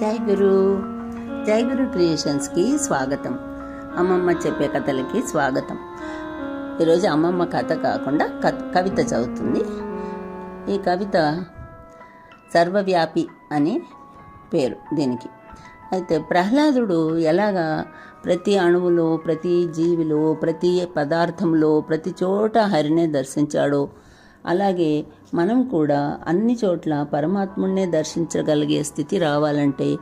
జై గురు. జై గురు క్రియేషన్స్కి స్వాగతం. అమ్మమ్మ చెప్పే కథలకి స్వాగతం. ఈరోజు అమ్మమ్మ కథ కాకుండా క- కవిత చదువుతుంది. ఈ కవిత సర్వవ్యాపి అని పేరు దీనికి. అయితే ప్రహ్లాదుడు ఎలాగా ప్రతి అణువులో ప్రతి జీవిలో ప్రతి పదార్థంలో ప్రతి చోట హరినే దర్శించాడో అలాగే మనం కూడా అన్ని చోట్ల పరమాత్ముడినే దర్శించగలిగే స్థితి రావాలంటే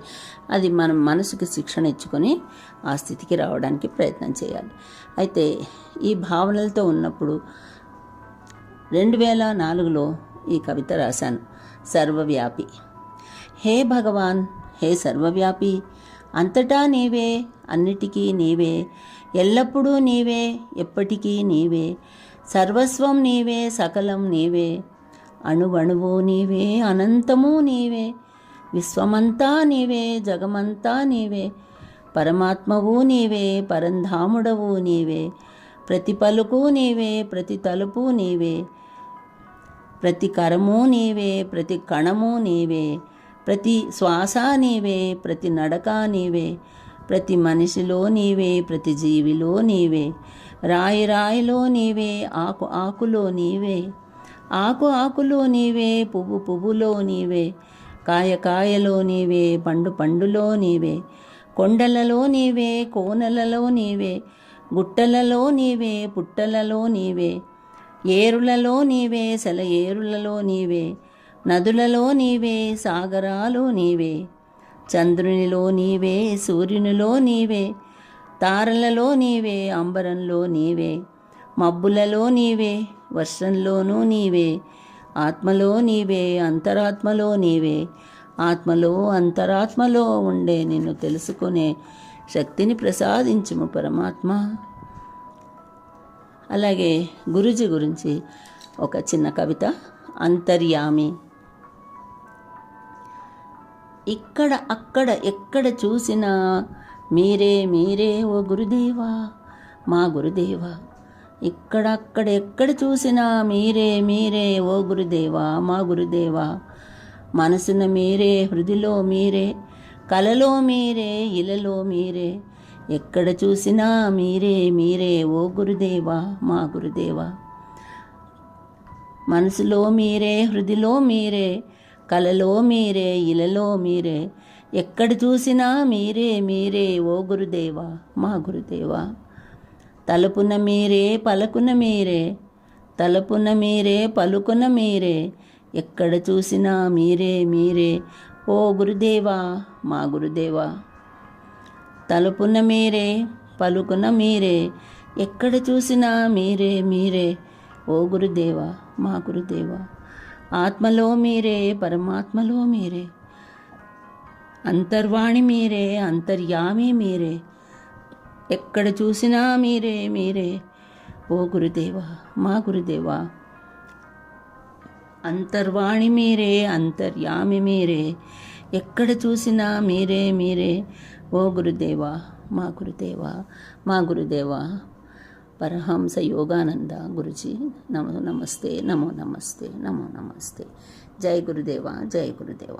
అది మనం మనసుకి శిక్షణ ఇచ్చుకొని ఆ స్థితికి రావడానికి ప్రయత్నం చేయాలి. అయితే ఈ భావనలతో ఉన్నప్పుడు రెండు వేల నాలుగులో ఈ కవిత రాశాను సర్వవ్యాపి. హే భగవాన్ హే సర్వవ్యాపి అంతటా నీవే అన్నిటికీ నీవే ఎల్లప్పుడూ నీవే ఎప్పటికీ నీవే సర్వస్వం నీవే సకలం నీవే అణువణువు నీవే అనంతము నీవే విశ్వమంతా నీవే జగమంతా నీవే పరమాత్మవు నీవే పరంధాముడవు నీవే ప్రతి పలుకు నీవే ప్రతి తలుపు నీవే ప్రతి కరము నీవే ప్రతి కణము నీవే ప్రతి శ్వాస నీవే ప్రతి నడక నీవే ప్రతి మనిషిలో నీవే ప్రతి జీవిలో నీవే రాయి రాయిలో నీవే ఆకు ఆకులో నీవే ఆకు ఆకులో నీవే పువ్వు పువ్వులో నీవే కాయ కాయలో నీవే పండు పండులో నీవే కొండలలో నీవే కోనలలో నీవే గుట్టలలో నీవే పుట్టలలో నీవే ఏరులలో నీవే సెల ఏరులలో నీవే నదులలో నీవే సాగరాలు నీవే చంద్రునిలో నీవే సూర్యునిలో నీవే తారలలో నీవే అంబరంలో నీవే మబ్బులలో నీవే వర్షంలోనూ నీవే ఆత్మలో నీవే అంతరాత్మలో నీవే ఆత్మలో అంతరాత్మలో ఉండే నిన్ను తెలుసుకునే శక్తిని ప్రసాదించుము పరమాత్మ. అలాగే గురుజీ గురించి ఒక చిన్న కవిత అంతర్యామి. ఇక్కడ అక్కడ ఎక్కడ చూసినా మీరే మీరే ఓ గురుదేవా మా గురుదేవా. ఇక్కడ ఎక్కడ చూసినా మీరే మీరే ఓ గురుదేవా మా గురుదేవా. మనసున మీరే హృదిలో మీరే కలలో మీరే ఇలలో మీరే. ఎక్కడ చూసినా మీరే మీరే ఓ గురుదేవా మా గురుదేవా. మనసులో మీరే హృదిలో మీరే కలలో మీరే ఇలలో మీరే. ఎక్కడ చూసినా మీరే మీరే ఓ గురుదేవా మా గురుదేవా. తలుపున మీరే పలుకున మీరే తలుపున మీరే పలుకున మీరే ఎక్కడ చూసినా మీరే మీరే ఓ గురుదేవా మా గురుదేవా. తలుపున మీరే పలుకున మీరే ఎక్కడ చూసినా మీరే మీరే ఓ గురుదేవా మా గురుదేవా. ఆత్మలో మీరే పరమాత్మలో మీరే. అంతర్వాణి మీరే అంతర్యామి మీరే ఎక్కడ చూసినా మీరే మీరే. ఓ గురుదేవా మా గురుదేవా అంతర్వాణి మీరే అంతర్యామి మీరే ఎక్కడ చూసినా మీరే మీరే. ఓ గురుదేవా మా గురుదేవా మా గురుదేవా. పరహంస యోగానంద గురుజీ నమో నమస్తే నమో నమస్తే నమో నమస్తే. జై గురుదేవా జై గురుదేవా.